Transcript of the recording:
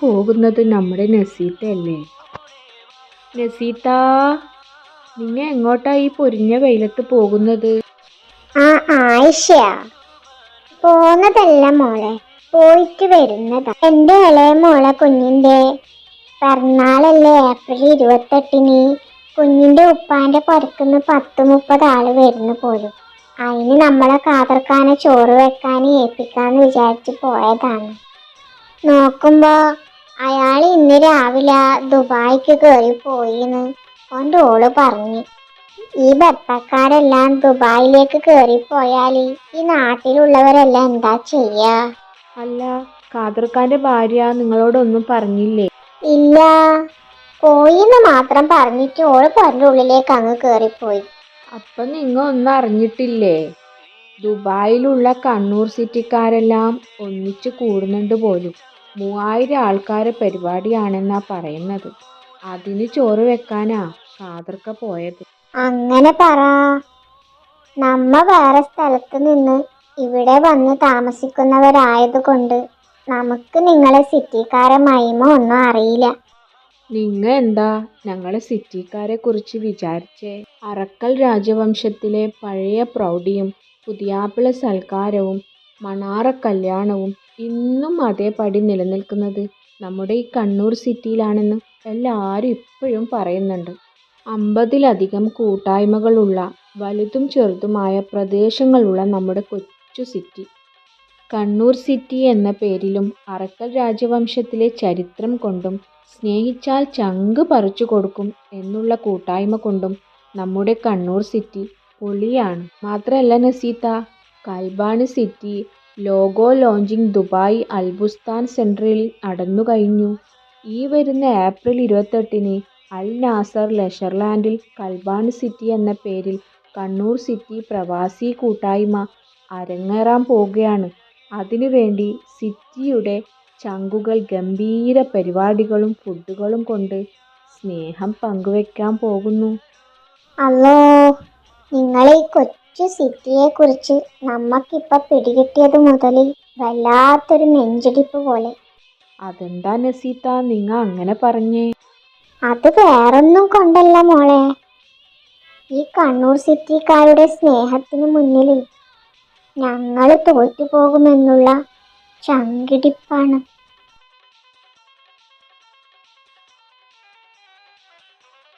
പോകുന്നത് നമ്മുടെ നസീത്തയല്ലേ? നസീത്ത നിങ്ങ എങ്ങോട്ടാ ഈ പൊരിഞ്ഞ വെയിലത്ത് പോകുന്നത്? ആ ആയിഷ പോന്നതല്ല മോളെ പോയിട്ട് വരുന്നതാ. എന്റെ ഇളയ മോളെ കുഞ്ഞിന്റെ പിറന്നാളല്ലേ ഏപ്രിൽ ഇരുപത്തെട്ടിന് കുഞ്ഞിന്റെ ഉപ്പാന്റെ പുറത്തുനിന്ന് പത്ത് മുപ്പത് ആൾ വരുന്നു പോലും. അതിന് നമ്മളെ കാതർക്കാനെ ചോറ് വെക്കാൻ ഏൽപ്പിക്കാന്ന് വിചാരിച്ച് പോയതാണ്. നോക്കുമ്പോ അയാൾ ഇന്ന് രാവിലെ ദുബായിക്ക് കയറി പോയിന്ന്. ഓന്റെ ഓൾ പറഞ്ഞു ഈ ഭർത്താക്കാരെല്ലാം ദുബായിലേക്ക് കയറിപ്പോയാൽ ഈ നാട്ടിലുള്ളവരെല്ലാം എന്താ ചെയ്യാ? അല്ല ഖാദർഖാന്റെ ഭാര്യ നിങ്ങളോടൊന്നും പറഞ്ഞില്ലേ? ഇല്ല. പോയിന്ന് മാത്രം പറഞ്ഞിട്ട് ഓൾ പറഞ്ഞ ഉള്ളിലേക്ക് അങ്ങ് കയറിപ്പോയി അപ്പൊ നിങ്ങൾ ഒന്നും അറിഞ്ഞിട്ടില്ലേ? ദുബായിലുള്ള കണ്ണൂർ സിറ്റിക്കാരെല്ലാം ഒന്നിച്ചു കൂടുന്നുണ്ട് പോലും. മൂവായിരം ആൾക്കാരെ പരിപാടിയാണെന്നാ പറയുന്നത്. അതിന് ചോറ് വെക്കാനാ ഖാദർക്ക പോയത്. അങ്ങനെ പറ. നമ്മ വേറെ സ്ഥലത്ത് നിന്ന് ഇവിടെ വന്ന് താമസിക്കുന്നവരായതുകൊണ്ട് നമുക്ക് നിങ്ങളെ സിറ്റിക്കാരെ മഹിമ ഒന്നും അറിയില്ല. നിങ്ങ എന്താ ഞങ്ങളെ സിറ്റിക്കാരെ കുറിച്ച് വിചാരിച്ചേ? അറക്കൽ രാജവംശത്തിലെ പഴയ പ്രൗഢിയും പുതിയാപ്പിള സൽക്കാരവും മണാറ കല്യാണവും ഇന്നും അതേപടി നിലനിൽക്കുന്നത്. നമ്മുടെ ഈ കണ്ണൂർ സിറ്റിയിലാണെന്ന് എല്ലാവരും ഇപ്പോഴും പറയുന്നുണ്ട്. അമ്പതിലധികം കൂട്ടായ്മകളുള്ള വലുതും ചെറുതുമായ പ്രദേശങ്ങളുള്ള നമ്മുടെ കൊച്ചു സിറ്റി. കണ്ണൂർ സിറ്റി എന്ന പേരിലും അറക്കൽ രാജവംശത്തിലെ ചരിത്രം കൊണ്ടും സ്നേഹിച്ചാൽ ചങ്ക് പറിച്ചു കൊടുക്കും എന്നുള്ള കൂട്ടായ്മ കൊണ്ടും നമ്മുടെ കണ്ണൂർ സിറ്റി പൊളിയാണ്. മാത്രമല്ല നസീത്ത കൽബാണ് city logo launching Dubai Al Bustan സെൻട്രലിൽ നടന്നു കഴിഞ്ഞു ഈ വരുന്ന ഏപ്രിൽ ഇരുപത്തെട്ടിന് അൽ നാസർ ലെഷർലാൻഡിൽ കൽബാൻ സിറ്റി എന്ന പേരിൽ കണ്ണൂർ സിറ്റി പ്രവാസി കൂട്ടായ്മ അരങ്ങേറാൻ പോകുകയാണ് അതിനുവേണ്ടി സിറ്റിയുടെ ചങ്കുകൾ ഗംഭീര പരിപാടികളും ഫുഡുകളും കൊണ്ട് സ്നേഹം പങ്കുവെക്കാൻ പോകുന്നു. അല്ലോ. നിങ്ങൾ ഈ കൊച്ചു സിറ്റിയെ കുറിച്ച് നമ്മക്കിപ്പൊ പിടികിട്ടിയത് മുതൽ വല്ലാത്തൊരു നെഞ്ചിടിപ്പ് പോലെ. അതെന്താ നസീത്ത? നിങ്ങ അങ്ങനെ പറഞ്ഞേ. അത് വേറൊന്നും കൊണ്ടല്ല മോളെ. ഈ കണ്ണൂർ സിറ്റിക്കാരുടെ സ്നേഹത്തിന് മുന്നിൽ ഞങ്ങൾ തോറ്റുപോകുമെന്നുള്ള ചങ്കിടിപ്പാണ്.